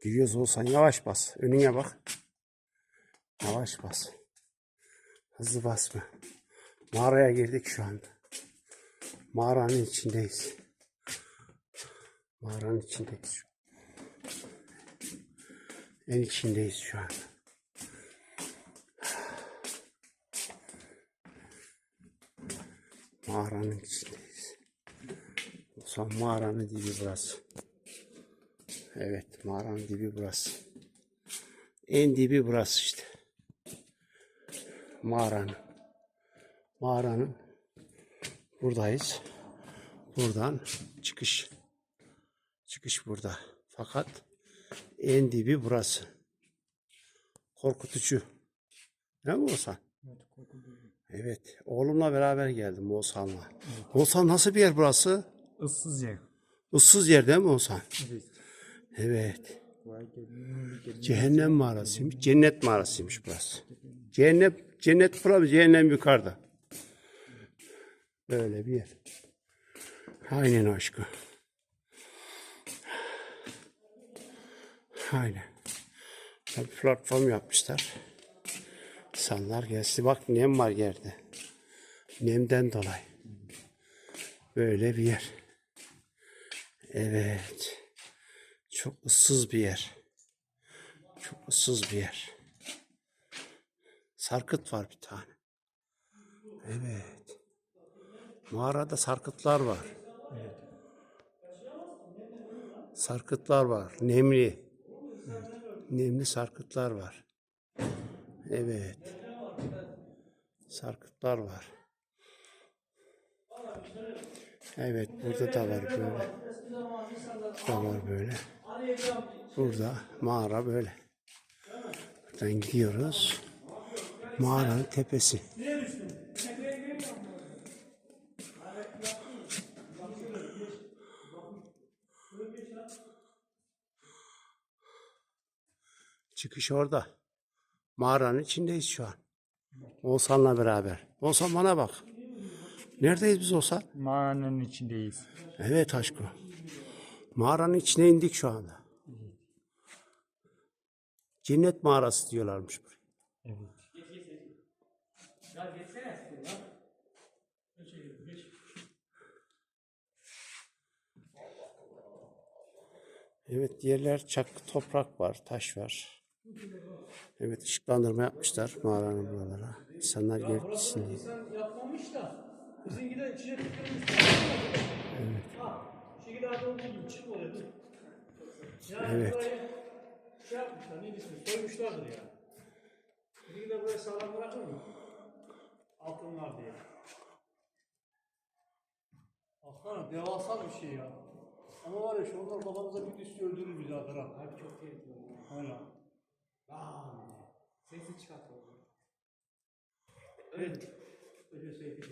Giriyoruz olsan yavaş bas. Önüne bak. Yavaş bas. Hızlı basma. Mağaraya girdik şu anda. Mağaranın içindeyiz. Mağaranın içindeyiz. an. En içindeyiz şu anda. Mağaranın içindeyiz. Son mağaranın dibi burası. Evet mağaranın dibi burası. En dibi burası işte. Mağaranın. Mağaranın buradayız. Buradan çıkış. Çıkış burada. Fakat en dibi burası. Korkutucu. Ne mi Oğuzhan? Evet. Oğlumla beraber geldim Oğuzhan'la. Oğuzhan nasıl bir yer burası? Issız yer. Issız yer değil mi Oğuzhan? Evet. Evet. Cehennem mağarasıymış. Cennet mağarasıymış burası. Cennet, cennet burada, cehennem yukarıda. Böyle bir yer. Aynen aşkım. Aynen. Bir platform yapmışlar. İnsanlar gelsin. Bak nem var yerde. Nemden dolayı. Böyle bir yer. Evet. Çok ıssız bir yer. Çok ıssız bir yer. Sarkıt var bir tane. Evet. Mağarada sarkıtlar var. Sarkıtlar var. Nemli. Nemli sarkıtlar var. Evet. Sarkıtlar var. Evet burada da var böyle. Da var böyle. Burada mağara böyle. Buradan gidiyoruz. Mağaranın tepesi. Çıkış orada. Mağaranın içindeyiz şu an. Oğuzhan'la beraber. Oğuzhan bana bak. Neredeyiz biz Oğuzhan? Mağaranın içindeyiz. Evet aşkım. Mağaranın içine indik şu anda. Cennet mağarası diyorlarmış buraya. Evet. Evet yerler çak toprak var, taş var. Evet ışıklandırma yapmışlar mağaranın buralara. İnsanlar gelip gitsin diye. yapmamış da bizimki de içine tıkılmış. Ha, şekilde olduğu gibi çıkmıyor Evet. Şey yapmışlar, ne ismi, soymuşlardır ya. Bizimki de burayı sağlam bırakır mı? Altınlar diye. Baksana devasa bir şey ya. Ama var ya şu onlar kafamıza bir düşse öldürür bizi Adara. Abi çok tehlikeli. Hala. Sesi çıkartıyor. Evet. Öyle söyledi.